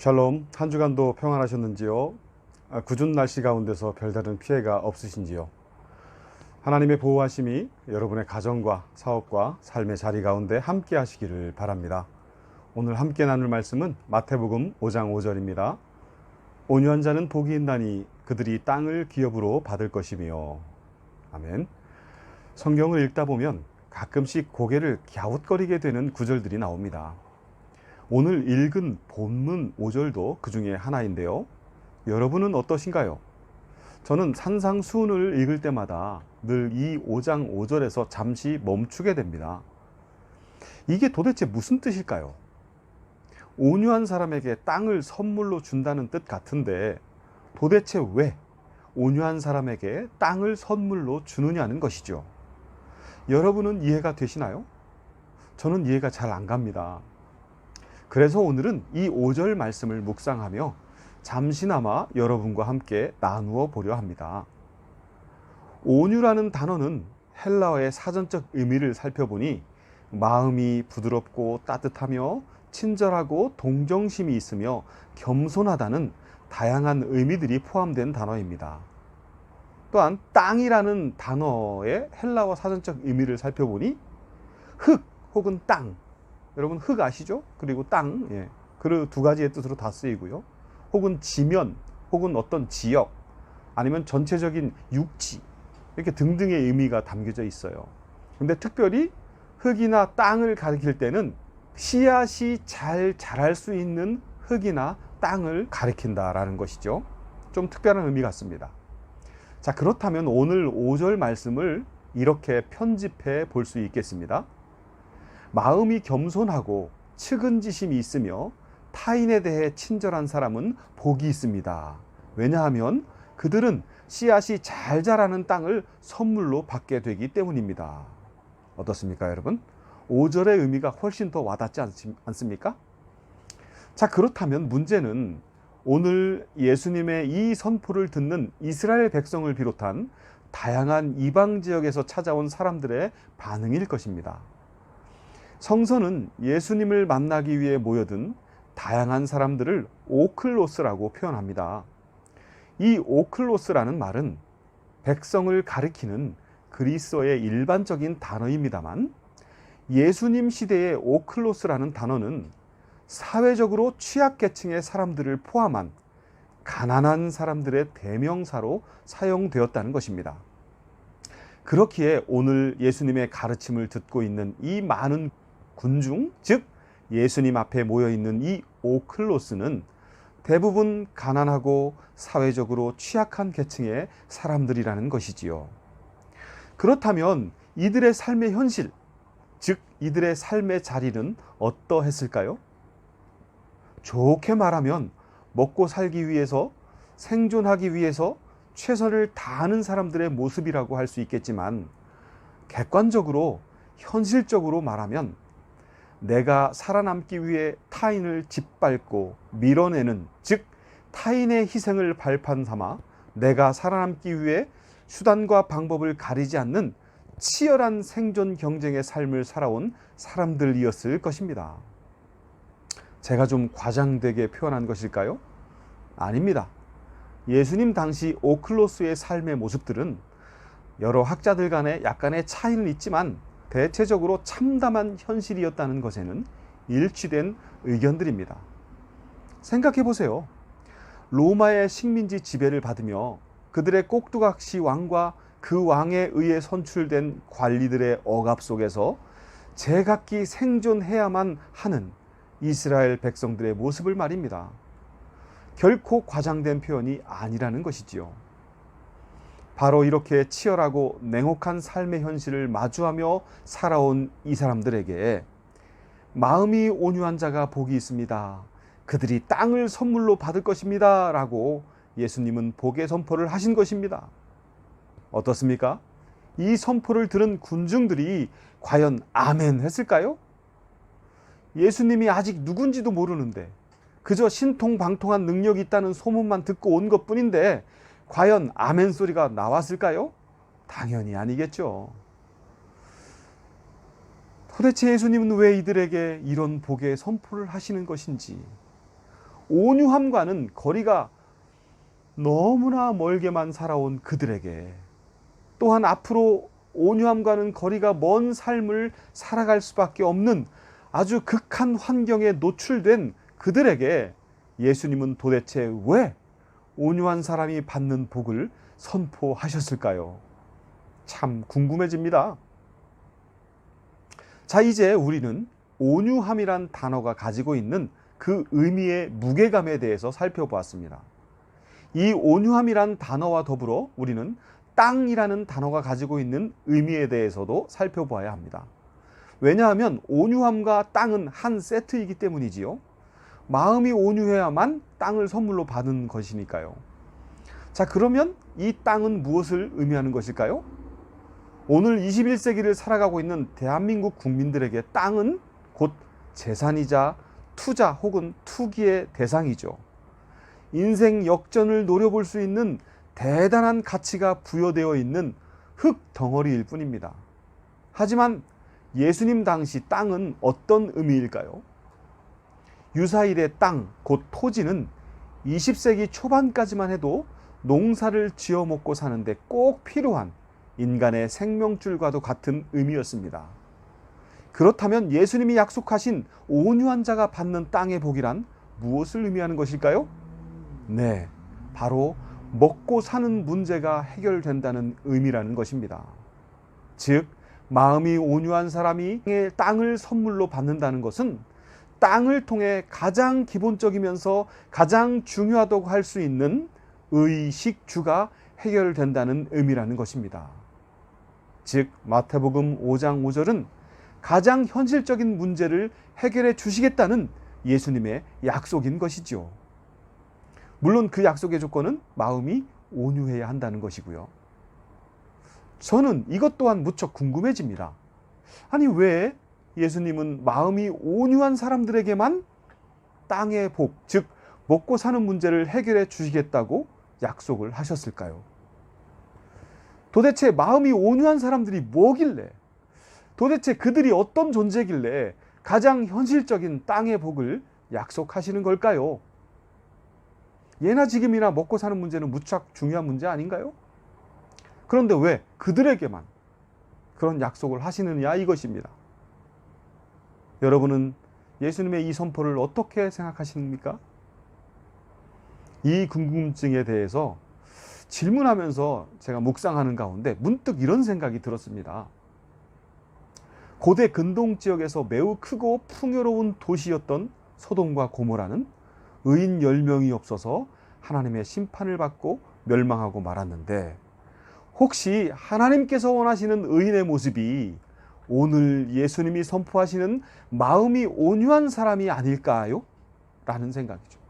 샬롬 한 주간도 평안하셨는지요? 아, 궂은 날씨 가운데서 별다른 피해가 없으신지요? 하나님의 보호하심이 여러분의 가정과 사업과 삶의 자리 가운데 함께 하시기를 바랍니다. 오늘 함께 나눌 말씀은 마태복음 5장 5절입니다. 온유한 자는 복이 있나니 그들이 땅을 기업으로 받을 것이며 아멘. 성경을 읽다 보면 가끔씩 고개를 갸웃거리게 되는 구절들이 나옵니다. 오늘 읽은 본문 5절도 그 중에 하나인데요. 여러분은 어떠신가요? 저는 산상수훈을 읽을 때마다 늘 이 5장 5절에서 잠시 멈추게 됩니다. 이게 도대체 무슨 뜻일까요? 온유한 사람에게 땅을 선물로 준다는 뜻 같은데 도대체 왜 온유한 사람에게 땅을 선물로 주느냐는 것이죠. 여러분은 이해가 되시나요? 저는 이해가 잘 안 갑니다. 그래서 오늘은 이 5절 말씀을 묵상하며 잠시나마 여러분과 함께 나누어 보려 합니다. 온유라는 단어는 헬라어의 사전적 의미를 살펴보니 마음이 부드럽고 따뜻하며 친절하고 동정심이 있으며 겸손하다는 다양한 의미들이 포함된 단어입니다. 또한 땅이라는 단어의 헬라어 사전적 의미를 살펴보니 흙 혹은 땅 여러분 흙 아시죠? 그리고 땅, 예. 그 두 가지의 뜻으로 다 쓰이고요. 혹은 지면, 혹은 어떤 지역, 아니면 전체적인 육지, 이렇게 등등의 의미가 담겨져 있어요. 근데 특별히 흙이나 땅을 가리킬 때는 씨앗이 잘 자랄 수 있는 흙이나 땅을 가리킨다라는 것이죠. 좀 특별한 의미 같습니다. 자, 그렇다면 오늘 5절 말씀을 이렇게 편집해 볼 수 있겠습니다. 마음이 겸손하고 측은지심이 있으며 타인에 대해 친절한 사람은 복이 있습니다. 왜냐하면 그들은 씨앗이 잘 자라는 땅을 선물로 받게 되기 때문입니다. 어떻습니까, 여러분? 5절의 의미가 훨씬 더 와닿지 않습니까? 자, 그렇다면 문제는 오늘 예수님의 이 선포를 듣는 이스라엘 백성을 비롯한 다양한 이방 지역에서 찾아온 사람들의 반응일 것입니다. 성서는 예수님을 만나기 위해 모여든 다양한 사람들을 오클로스라고 표현합니다. 이 오클로스라는 말은 백성을 가리키는 그리스어의 일반적인 단어입니다만 예수님 시대의 오클로스라는 단어는 사회적으로 취약계층의 사람들을 포함한 가난한 사람들의 대명사로 사용되었다는 것입니다. 그렇기에 오늘 예수님의 가르침을 듣고 있는 이 많은 군중, 즉 예수님 앞에 모여 있는 이 오클로스는 대부분 가난하고 사회적으로 취약한 계층의 사람들이라는 것이지요. 그렇다면 이들의 삶의 현실, 즉 이들의 삶의 자리는 어떠했을까요? 좋게 말하면 먹고 살기 위해서 생존하기 위해서 최선을 다하는 사람들의 모습이라고 할 수 있겠지만 객관적으로 현실적으로 말하면 내가 살아남기 위해 타인을 짓밟고 밀어내는 즉 타인의 희생을 발판 삼아 내가 살아남기 위해 수단과 방법을 가리지 않는 치열한 생존 경쟁의 삶을 살아온 사람들이었을 것입니다. 제가 좀 과장되게 표현한 것일까요? 아닙니다. 예수님 당시 오클로스의 삶의 모습들은 여러 학자들 간에 약간의 차이는 있지만 대체적으로 참담한 현실이었다는 것에는 일치된 의견들입니다. 생각해 보세요. 로마의 식민지 지배를 받으며 그들의 꼭두각시 왕과 그 왕에 의해 선출된 관리들의 억압 속에서 제각기 생존해야만 하는 이스라엘 백성들의 모습을 말입니다. 결코 과장된 표현이 아니라는 것이지요. 바로 이렇게 치열하고 냉혹한 삶의 현실을 마주하며 살아온 이 사람들에게 마음이 온유한 자가 복이 있습니다. 그들이 땅을 선물로 받을 것입니다. 라고 예수님은 복의 선포를 하신 것입니다. 어떻습니까? 이 선포를 들은 군중들이 과연 아멘 했을까요? 예수님이 아직 누군지도 모르는데 그저 신통방통한 능력이 있다는 소문만 듣고 온 것 뿐인데 과연 아멘 소리가 나왔을까요? 당연히 아니겠죠. 도대체 예수님은 왜 이들에게 이런 복의 선포를 하시는 것인지 온유함과는 거리가 너무나 멀게만 살아온 그들에게 또한 앞으로 온유함과는 거리가 먼 삶을 살아갈 수밖에 없는 아주 극한 환경에 노출된 그들에게 예수님은 도대체 왜 온유한 사람이 받는 복을 선포하셨을까요? 참 궁금해집니다. 자, 이제 우리는 온유함이란 단어가 가지고 있는 그 의미의 무게감에 대해서 살펴보았습니다. 이 온유함이란 단어와 더불어 우리는 땅이라는 단어가 가지고 있는 의미에 대해서도 살펴보아야 합니다. 왜냐하면 온유함과 땅은 한 세트이기 때문이지요. 마음이 온유해야만 땅을 선물로 받은 것이니까요. 자, 그러면 이 땅은 무엇을 의미하는 것일까요? 오늘 21세기를 살아가고 있는 대한민국 국민들에게 땅은 곧 재산이자 투자 혹은 투기의 대상이죠. 인생 역전을 노려볼 수 있는 대단한 가치가 부여되어 있는 흙 덩어리일 뿐입니다. 하지만 예수님 당시 땅은 어떤 의미일까요? 유사일의 땅, 곧 토지는 20세기 초반까지만 해도 농사를 지어 먹고 사는데 꼭 필요한 인간의 생명줄과도 같은 의미였습니다. 그렇다면 예수님이 약속하신 온유한 자가 받는 땅의 복이란 무엇을 의미하는 것일까요? 네, 바로 먹고 사는 문제가 해결된다는 의미라는 것입니다. 즉, 마음이 온유한 사람이 땅을 선물로 받는다는 것은 땅을 통해 가장 기본적이면서 가장 중요하다고 할 수 있는 의식주가 해결된다는 의미라는 것입니다. 즉, 마태복음 5장 5절은 가장 현실적인 문제를 해결해 주시겠다는 예수님의 약속인 것이지요. 물론 그 약속의 조건은 마음이 온유해야 한다는 것이고요. 저는 이것 또한 무척 궁금해집니다. 아니, 왜 예수님은 마음이 온유한 사람들에게만 땅의 복, 즉, 먹고 사는 문제를 해결해 주시겠다고 약속을 하셨을까요? 도대체 마음이 온유한 사람들이 뭐길래, 도대체 그들이 어떤 존재길래 가장 현실적인 땅의 복을 약속하시는 걸까요? 예나 지금이나 먹고 사는 문제는 무척 중요한 문제 아닌가요? 그런데 왜 그들에게만 그런 약속을 하시느냐 이것입니다. 여러분은 예수님의 이 선포를 어떻게 생각하십니까? 이 궁금증에 대해서 질문하면서 제가 묵상하는 가운데 문득 이런 생각이 들었습니다. 고대 근동 지역에서 매우 크고 풍요로운 도시였던 소돔과 고모라는 의인 10명이 없어서 하나님의 심판을 받고 멸망하고 말았는데 혹시 하나님께서 원하시는 의인의 모습이 오늘 예수님이 선포하시는 마음이 온유한 사람이 아닐까요? 라는 생각이죠.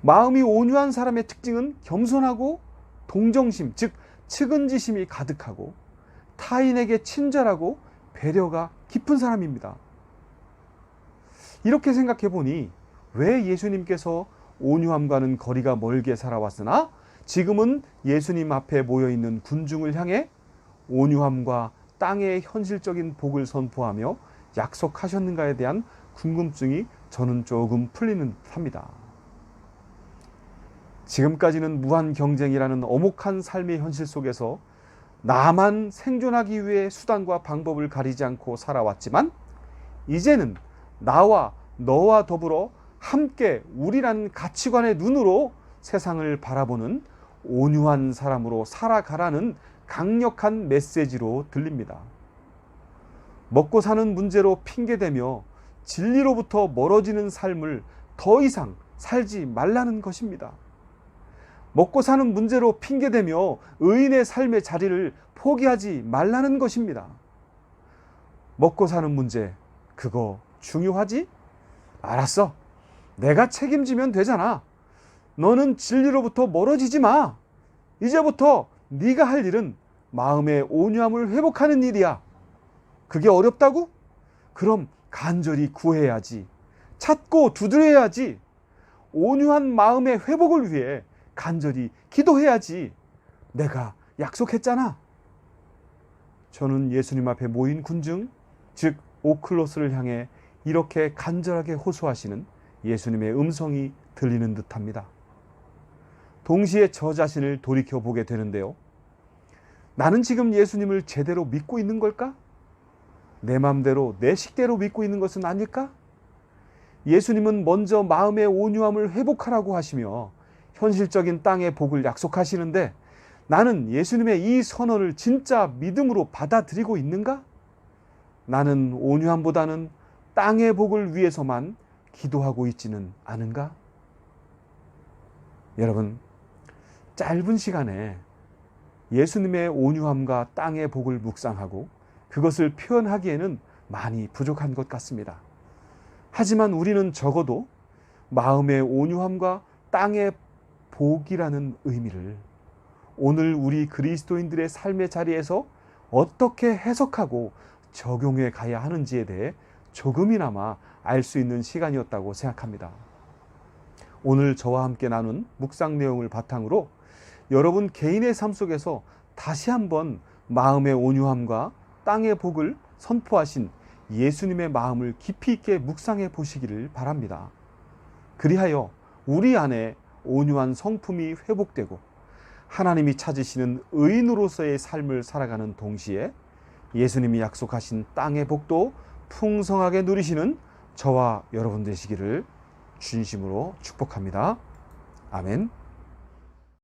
마음이 온유한 사람의 특징은 겸손하고 동정심, 즉 측은지심이 가득하고 타인에게 친절하고 배려가 깊은 사람입니다. 이렇게 생각해 보니 왜 예수님께서 온유함과는 거리가 멀게 살아왔으나 지금은 예수님 앞에 모여 있는 군중을 향해 온유함과 땅의 현실적인 복을 선포하며 약속하셨는가에 대한 궁금증이 저는 조금 풀리는 듯합니다. 지금까지는 무한 경쟁이라는 어목한 삶의 현실 속에서 나만 생존하기 위해 수단과 방법을 가리지 않고 살아왔지만 이제는 나와 너와 더불어 함께 우리라는 가치관의 눈으로 세상을 바라보는 온유한 사람으로 살아가라는 강력한 메시지로 들립니다. 먹고 사는 문제로 핑계대며 진리로부터 멀어지는 삶을 더 이상 살지 말라는 것입니다. 먹고 사는 문제로 핑계대며 의인의 삶의 자리를 포기하지 말라는 것입니다. 먹고 사는 문제, 그거 중요하지? 알았어. 내가 책임지면 되잖아. 너는 진리로부터 멀어지지 마. 이제부터 네가 할 일은 마음의 온유함을 회복하는 일이야. 그게 어렵다고? 그럼 간절히 구해야지. 찾고 두드려야지. 온유한 마음의 회복을 위해 간절히 기도해야지. 내가 약속했잖아. 저는 예수님 앞에 모인 군중, 즉 오클로스를 향해 이렇게 간절하게 호소하시는 예수님의 음성이 들리는 듯합니다. 동시에 저 자신을 돌이켜 보게 되는데요. 나는 지금 예수님을 제대로 믿고 있는 걸까? 내 마음대로 내 식대로 믿고 있는 것은 아닐까? 예수님은 먼저 마음의 온유함을 회복하라고 하시며 현실적인 땅의 복을 약속하시는데 나는 예수님의 이 선언을 진짜 믿음으로 받아들이고 있는가? 나는 온유함보다는 땅의 복을 위해서만 기도하고 있지는 않은가? 여러분, 짧은 시간에 예수님의 온유함과 땅의 복을 묵상하고 그것을 표현하기에는 많이 부족한 것 같습니다. 하지만 우리는 적어도 마음의 온유함과 땅의 복이라는 의미를 오늘 우리 그리스도인들의 삶의 자리에서 어떻게 해석하고 적용해 가야 하는지에 대해 조금이나마 알 수 있는 시간이었다고 생각합니다. 오늘 저와 함께 나눈 묵상 내용을 바탕으로 여러분 개인의 삶 속에서 다시 한번 마음의 온유함과 땅의 복을 선포하신 예수님의 마음을 깊이 있게 묵상해 보시기를 바랍니다. 그리하여 우리 안에 온유한 성품이 회복되고 하나님이 찾으시는 의인으로서의 삶을 살아가는 동시에 예수님이 약속하신 땅의 복도 풍성하게 누리시는 저와 여러분 되시기를 진심으로 축복합니다. 아멘.